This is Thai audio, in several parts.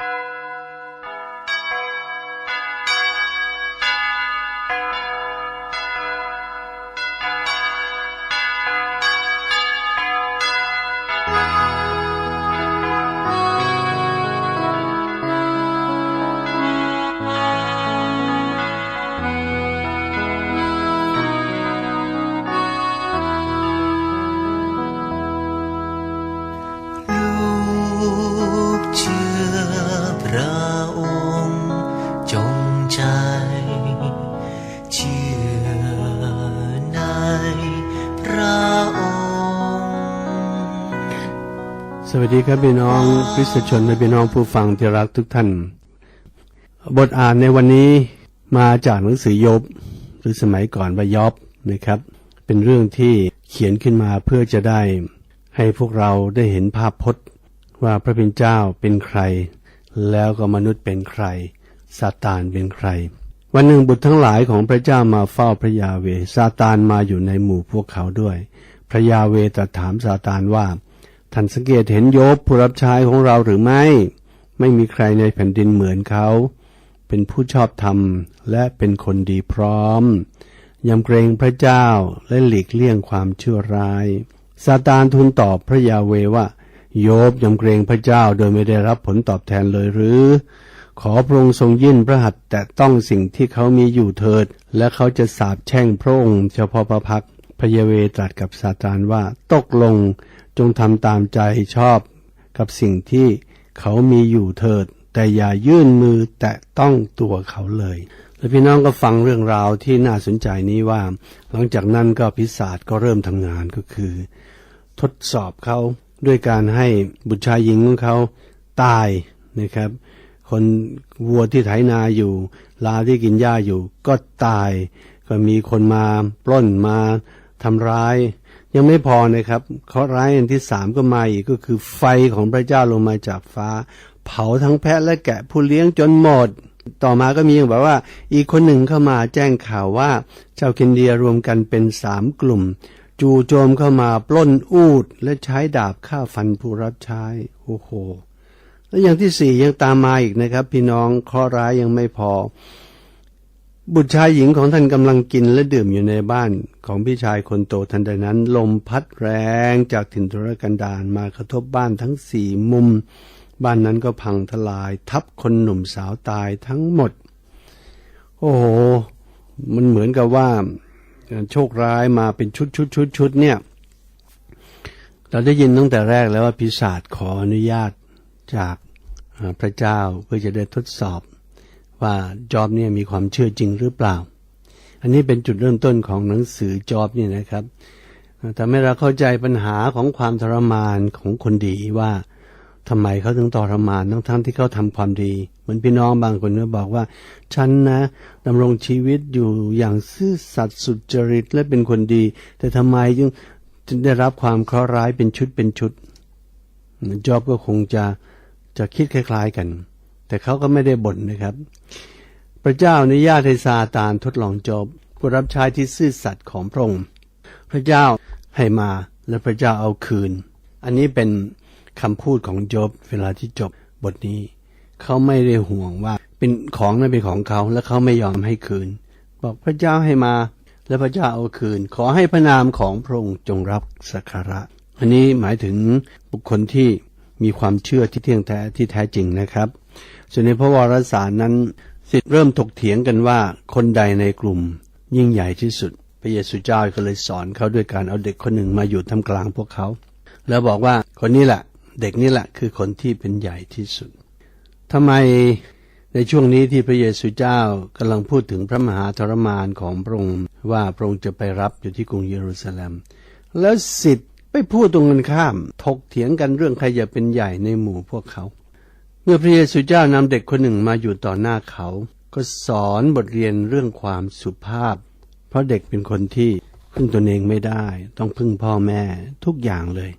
ลู วัสดีครับพี่น้องคริสตชนและพี่น้องผู้ฟังที่รักทุกท่าน บทอ่านในวันนี้มาจากหนังสือยบ หรือสมัยก่อนว่ายอบนะครับ เป็นเรื่องที่เขียนขึ้นมาเพื่อจะได้ให้พวกเราได้เห็นภาพพจน์ ว่าพระเป็นเจ้าเป็นใคร แล้วก็มนุษย์เป็นใครซาตานเป็นใคร วันหนึ่งบุตรทั้งหลายของพระเจ้ามาเฝ้าพระยาเวซาตานมาอยู่ในหมู่พวกเขาด้วย พระยาเวตรัสถามซาตานว่า ท่านสังเกตเห็นโยบผู้รับใช้ของเราหรือไม่ ไม่มีใครในแผ่นดินเหมือนเขา เป็นผู้ชอบธรรมและเป็นคนดีพร้อม ยำเกรงพระเจ้าและหลีกเลี่ยงความชั่วร้ายซาตานทูลตอบพระยาเวว่า โยบยำเกรงพระเจ้าโดยไม่ได้รับผลตอบแทนเลยหรือ ขอพระองค์ทรงยื่นพระหัตถ์แต่ต้องสิ่งที่เขามีอยู่เถิด และเขาจะสาบแช่งพระองค์เฉพาะพระพักพระยาเวตรัสกับซาตานว่าตกลง จงทำตามใจชอบกับสิ่งที่เขามีอยู่เถิด แต่อย่ายื่นมือแตะต้องตัวเขาเลย และพี่น้องก็ฟังเรื่องราวที่น่าสนใจนี้ว่า หลังจากนั้นก็พิศาจก็เริ่มทำงานก็คือ ทดสอบเขาด้วยการให้บุตรชายหญิงของเขาตายนะครับ คนวัวที่ไถนาอยู่ ลาที่กินหญ้าอยู่ ก็ตาย ก็มีคนมาปล้นมาทำร้าย ยังไม่พอนะครับเคาะร้ายอันที่สามก็มาอีกก็คือไฟของพระเจ้าลงมาจากฟ้า เผาทั้งแพะและแกะผู้เลี้ยงจนหมด ต่อมาก็มีอย่างแบบว่า อีกคนหนึ่งเข้ามาแจ้งข่าวว่าชาวเคนเดียรวมกันเป็นสามกลุ่ม จู่โจมเข้ามาปล้นอูดและใช้ดาบฆ่าฟันผู้รับใช้โอ้โห แล้วอย่างที่สี่ยังตามมาอีกนะครับ พี่น้องเคราะร้ายยังไม่พอ บุตรชายหญิงของท่านกำลังกินและดื่มอยู่ในบ้านของพี่ชายคนโตทันใดนั้น ลมพัดแรงจากถิ่นทุรกันดารมากระทบบ้านทั้งสี่มุม บ้านนั้นก็พังทลาย ทับคนหนุ่มสาวตายทั้งหมด โอ้โห มันเหมือนกับว่าโชคร้ายมาเป็นชุดชุดชุดชุดเนี่ย เราได้ยินตั้งแต่แรกแล้วว่าพิศาจขออนุญาตจากพระเจ้าเพื่อจะได้ทดสอบ ว่าจอบเนี่ยมีความเชื่อจริงหรือเปล่า อันนี้เป็นจุดเริ่มต้นของหนังสือจอบเนี่ยนะครับทำให้เราเข้าใจปัญหาของความทรมานของคนดีว่าทำไมเขาถึงทรมานทั้งทั้งที่เขาทำความดี เหมือนพี่น้องบางคนก็บอกว่า ฉันนะดำรงชีวิตอยู่อย่างซื่อสัตย์สุจริตและเป็นคนดี แต่ทำไมจึงจึงได้รับความเคราะห์ร้ายเป็นชุดเป็นชุดจอบก็คงจะจะคิดคล้าย ๆกัน แต่เขาก็ไม่ได้บ่นนะครับ พระเจ้าอนุญาตให้ซาตานทดลองจอบผู้รับใช้ที่ซื่อสัตย์ของพระองค์พระเจ้าให้มาและพระเจ้าเอาคืน อันนี้เป็นคำพูดของจบเวลาที่จบบทนี้ เขาไม่ได้ห่วงว่าเป็นของนั้นเป็นของเขาและเขาไม่ยอมให้คืน บอกพระเจ้าให้มาและพระเจ้าเอาคืน ขอให้พระนามของพระองค์จงรับสักการะ อันนี้หมายถึงบุคคลที่มีความเชื่อที่เที่ยงแท้ที่แท้จริงนะครับ ส่วนในพระวรสารนั้นสิทธิ์เริ่มถกเถียงกันว่าคนใดในกลุ่มยิ่งใหญ่ที่สุด พระเยซูเจ้าก็เลยสอนเขาด้วยการเอาเด็กคนหนึ่งมาอยู่ท่ามกลางพวกเขา แล้วบอกว่าคนนี้แหละเด็กนี่แหละคือคนที่เป็นใหญ่ที่สุดทำไมในช่วงนี้ที่พระเยซูเจ้ากำลังพูดถึงพระมหาทรมานของพระองค์ว่าพระองค์จะไปรับอยู่ที่กรุงเยรูซาเล็ม แล้วสิทธิ์ไปพูดตรงกันข้าม ถกเถียงกันเรื่องใครจะเป็นใหญ่ในหมู่พวกเขา เมื่อพระเยซูเจ้านำเด็กคนหนึ่งมาอยู่ต่อหน้าเขา ก็สอนบทเรียนเรื่องความสุภาพ เพราะเด็กเป็นคนที่พึ่งตนเองไม่ได้ ต้องพึ่งพ่อแม่ทุกอย่างเลย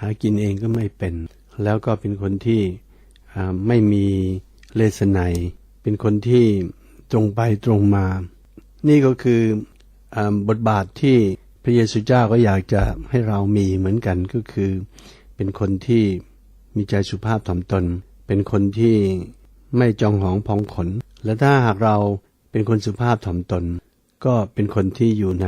หากินเองก็ไม่เป็น แล้วก็เป็นคนที่ไม่มีเลสไนยเป็นคนที่ตรงไปตรงมา นี่ก็คืออบทบาทที่พระเยซูเจ้าก็อยากจะให้เรามีเหมือนกันก็คือ เป็นคนที่มีใจสุภาพถ่อมตน เป็นคนที่ไม่จองหองพองขน และถ้าหากเราเป็นคนสุภาพถ่อมตน ก็เป็นคนที่อยู่ใน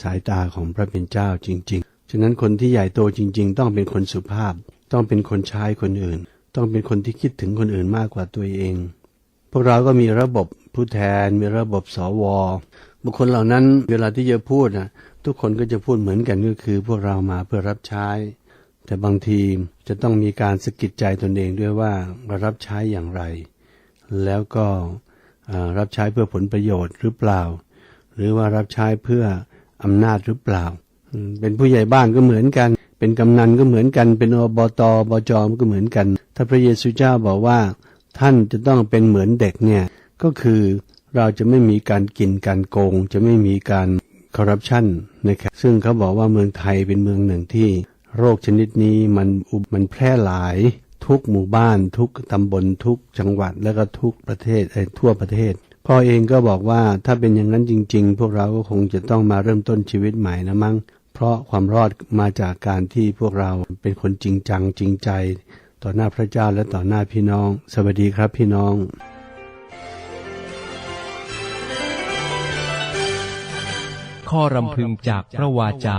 สายตาของพระเป็นเจ้าจริง ๆ ฉะนั้นคนที่ใหญ่โตจริง ๆ ต้องเป็นคนสุภาพ ต้องเป็นคนใช้คนอื่น ต้องเป็นคนที่คิดถึงคนอื่นมากกว่าตัวเอง พวกเราก็มีระบบผู้แทน มีระบบสวบุคคลเหล่านั้นเวลาที่จะพูดนะทุกคนก็จะพูดเหมือนกันก็คือ พวกเรามาเพื่อรับใช้ แต่บางทีจะต้องมีการสะกิดใจตนเองด้วยว่าเรารับใช้อย่างไร แล้วก็รับใช้เพื่อผลประโยชน์หรือเปล่า หรือว่ารับใช้เพื่ออำนาจหรือเปล่า เป็นผู้ใหญ่บ้านก็เหมือนกัน เป็นกำนันก็เหมือนกัน เป็นอบตบจก็เหมือนกัน ถ้าพระเยซูเจ้าบอกว่าท่านจะต้องเป็นเหมือนเด็กเนี่ยก็คือเราจะไม่มีการกินการโกง จะไม่มีการคอร์รัปชันนะครับซึ่งเขาบอกว่าเมืองไทยเป็นเมืองหนึ่งที่ โรคชนิดนี้มันมันแพร่หลายทุกหมู่บ้านทุกตำบลทุกจังหวัดแล้วก็ทุกประเทศเทั่วประเทศ พ่อเองก็บอกว่าถ้าเป็นอย่างนั้นจริง ๆ พวกเราก็คงจะต้องมาเริ่มต้นชีวิตใหม่นะมั้งเพราะความรอดมาจากการที่พวกเราเป็นคนจริงจังจริงใจ ต่อหน้าพระเจ้าและต่อหน้าพี่น้อง สวัสดีครับพี่น้องข้อรำพึงจากพระวาจา